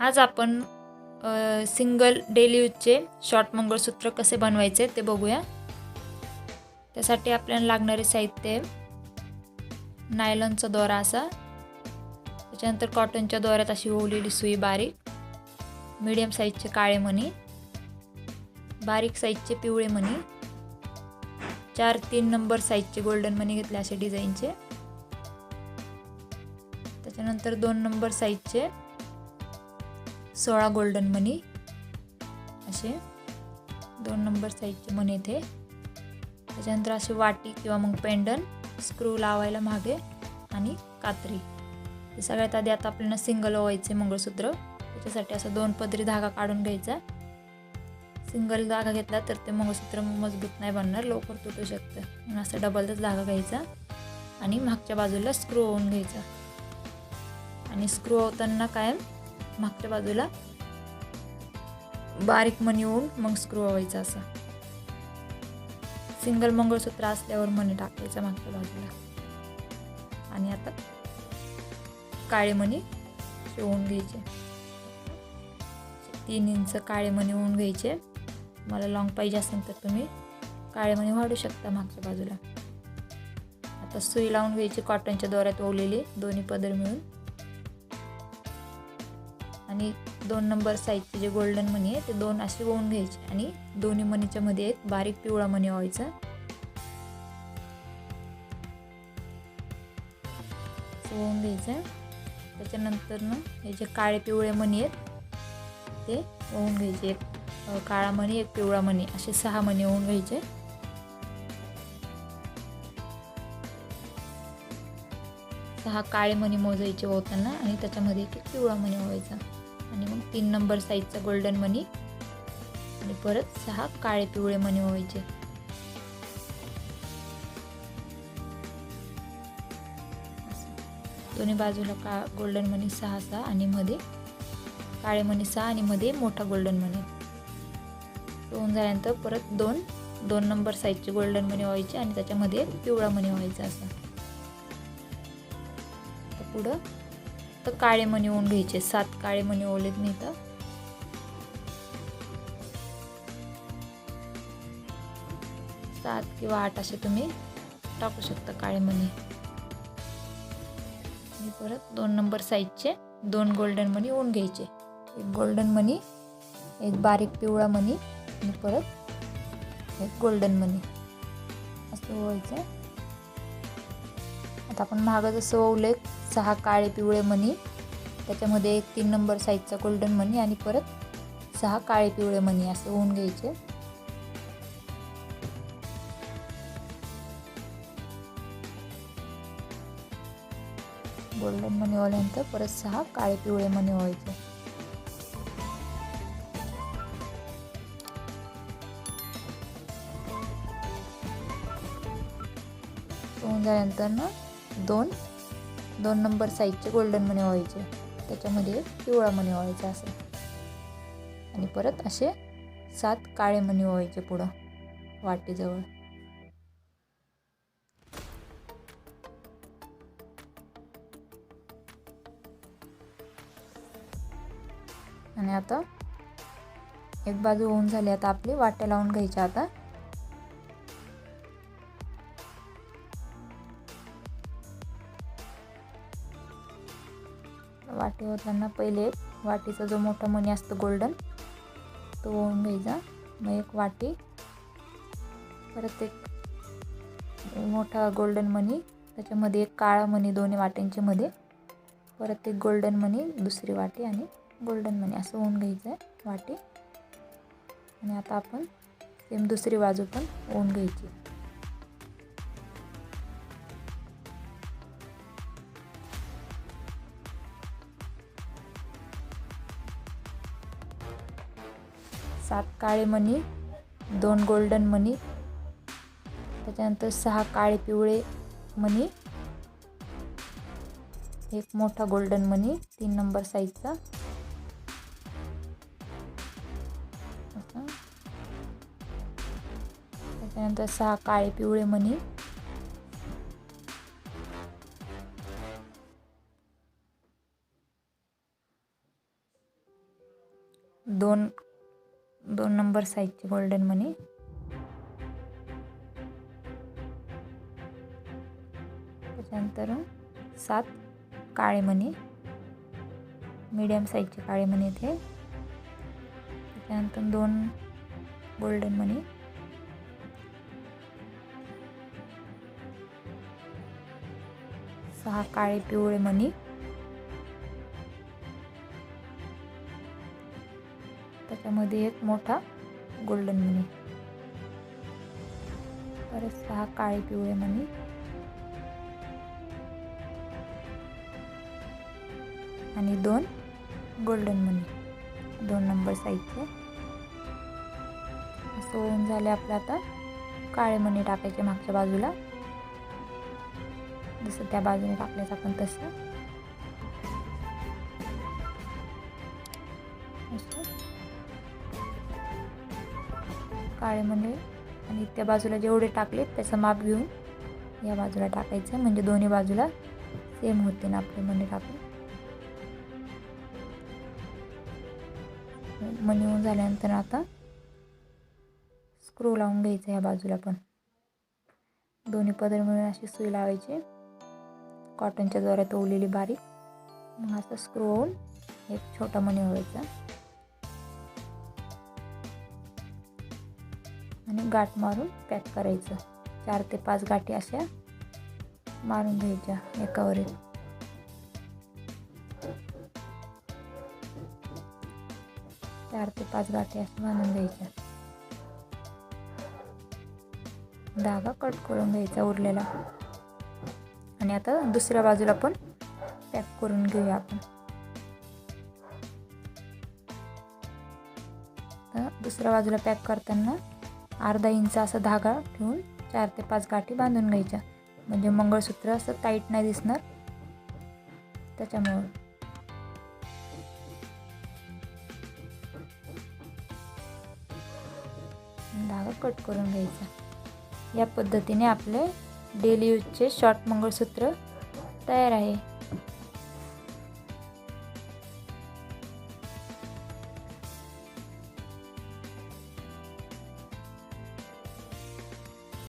आज आपण single daily यूजचे शॉर्ट मंगळसूत्र कसे बनवायचे ते बघूया. त्यासाठी आपल्याला लागणारे साहित्य नायलॉनचा दोरा असा त्याच्यानंतर कॉटनच्या दोऱ्यात अशी ओवलेली सुई बारीक मीडियम साईजचे काळे मणी बारीक साईजचे पिवळे मणी चार तीन नंबर साईजचे गोल्डन मनी घेतले असे डिझाईनचे त्याच्यानंतर दोन नंबर साईजचे सोळा गोल्डन मनी असे दोन नंबर साईजचे मनी इथे. त्याच्यानंतर अशी वाटी किंवा मग पेंडन स्क्रू लावायला मागे आणि कात्री. हे सगळ्यात आधी आता आपल्याला सिंगल ओवायचे मंगळसूत्र. त्याच्यासाठी असं दोन पदरी धागा काढून घ्यायचा. सिंगल धागा घेतला तर ते मंगळसूत्र मजबूत नाही बनणार लवकर तुटू शकतं. म्हणून असं डबलच धागा घ्यायचा आणि मागच्या बाजूला स्क्रू होऊन घ्यायचा. आणि स्क्रू होताना कायम मागच्या बाजूला. बारीक मणी होऊन मग स्क्रू व्हायचा असा. सिंगल मंगळसूत्र असल्यावर मणी टाकायचा मागच्या बाजूला. आणि आता काळे मणी शिवून घ्यायचे. तीन इंच काळे मणी होऊन घ्यायचे. मला लॉंग पाहिजे असेल तर तुम्ही काळे मणी वाढू शकता मागच्या बाजूला. आता सुई लावून घ्यायची कॉटनच्या दोऱ्यात ओवलेली दोन्ही पदर मिळून. आणि दोन नंबर साईजचे जे गोल्डन मनी आहे ते दोन असे ओवून घ्यायचे. आणि दोन्ही मनीच्या मध्ये एक बारीक पिवळा मनी व्हायचा. ओवून घ्यायचं. त्याच्यानंतर ना हे जे काळे पिवळे मणी आहेत ते ओवून घ्यायचे. एक काळा मणी एक पिवळा मणी असे सहा मणी ओवून घ्यायचे. सहा काळे मणी मोजायचे होताना आणि त्याच्यामध्ये एक पिवळा मणी व्हायचा. आणि मग तीन नंबर साईजचा गोल्डन मनी आणि परत सहा काळे पिवळे मनी व्हायचे. दोन्ही बाजूला का गोल्डन मनी सहा सहा आणि मध्ये काळे मणी सहा आणि मध्ये मोठा गोल्डन मनी होऊन झाल्यानंतर परत दोन दोन नंबर साईजचे गोल्डन मनी व्हायचे आणि त्याच्यामध्ये पिवळा मनी व्हायचा असा. पुढं तर काळे मणी ओवून घ्यायचे सात काळे मणी ओलेत नाही तर. सात किंवा आठ असे तुम्ही टाकू शकता काळे मणी. आणि परत दोन नंबर साईजचे दोन गोल्डन मनी ओन घ्यायचे. एक गोल्डन मनी एक बारीक पिवळा मनी आणि परत एक गोल्डन मनी असं ओवायचं आता आपण मागं जसं ओवलं सहा काळे पिवळे मणी त्याच्यामध्ये एक तीन नंबर साईजचा गोल्डन मनी आणि परत सहा काळे पिवळे मणी असे होऊन घ्यायचे. गोल्डन मनी ओल्यानंतर परत सहा काळे पिवळे मणी व्हायचे होऊन झाल्यानंतर ना दोन दोन नंबर साईजचे गोल्डन मनी व्हायचे त्याच्यामध्ये पिवळा मनी व्हायचा असं आणि परत असे सात काळे मनी व्हायचे पुढं वाटेजवळ. आणि आता एक बाजू होऊन झाली आता आपली वाट्या लावून घ्यायच्या आता. ठेवताना पहिले वाटीचा जो मोठा मणी असतो गोल्डन तो होऊन घ्यायचा. मग एक वाटी परत एक मोठा गोल्डन मणी त्याच्यामध्ये एक काळा मणी दोन्ही वाट्यांच्या मध्ये परत एक गोल्डन मनी दुसरी वाटी आणि गोल्डन मनी असं होऊन घ्यायचं आहे वाटी. आणि आता आपण सेम दुसरी बाजू पण होऊन घ्यायची. सात काळे मणी दोन गोल्डन मणी त्याच्यानंतर सहा काळे पिवळे मणी एक मोठा गोल्डन मनी तीन नंबर साईजचा. त्याच्यानंतर सहा काळे पिवळे मणी. दोन दोन नंबर साईजचे गोल्डन मनी त्याच्यानंतर सात काळे मणी मीडियम साईजचे काळे मणी इथे त्याच्यानंतर दोन गोल्डन मनी सहा काळे पिवळे मणी त्याच्यामध्ये एक मोठा गोल्डन मनी परत सहा काळे पिवळे मणी आणि दोन गोल्डन मनी दोन नंबर साईजचे असं होऊन झाले आपलं आता काळे मणी टाकायचे मागच्या बाजूला. जसं त्या बाजूने टाकल्याचं आपण तसं. काळे मणी आणि त्या बाजूला जेवढे टाकले त्याचं माप घेऊन या बाजूला टाकायचं. म्हणजे दोन्ही बाजूला सेम होते ना आपले मणी टाकून. मणी होऊन झाल्यानंतर आता स्क्रू लावून घ्यायचं ह्या बाजूला पण. दोन्ही पदर मिळून अशी सुई लावायची. कॉटनच्या द्वारे ओवलेली बारीक. मग असं स्क्रू होऊन एक छोटा मणी व्हायचा आणि गाठ मारून पॅक करायचं. चार ते पाच गाठी अशा मारून घ्यायच्या एकावर एक चार ते पाच गाठी अशा बांधून घ्यायच्या. धागा कट करून घ्यायचा उरलेला. आणि आता दुसऱ्या बाजूला पण पॅक करून घेऊया आपण. दुसऱ्या बाजूला पॅक करताना अर्धा इंच असा धागा ठेवून चार ते पाच गाठी बांधून घ्यायच्या. म्हणजे मंगळसूत्र असं टाईट नाही दिसणार. त्याच्यामुळं. धागा कट करून घ्यायचा. या पद्धतीने आपले डेली यूजचे शॉर्ट मंगळसूत्र तयार आहे.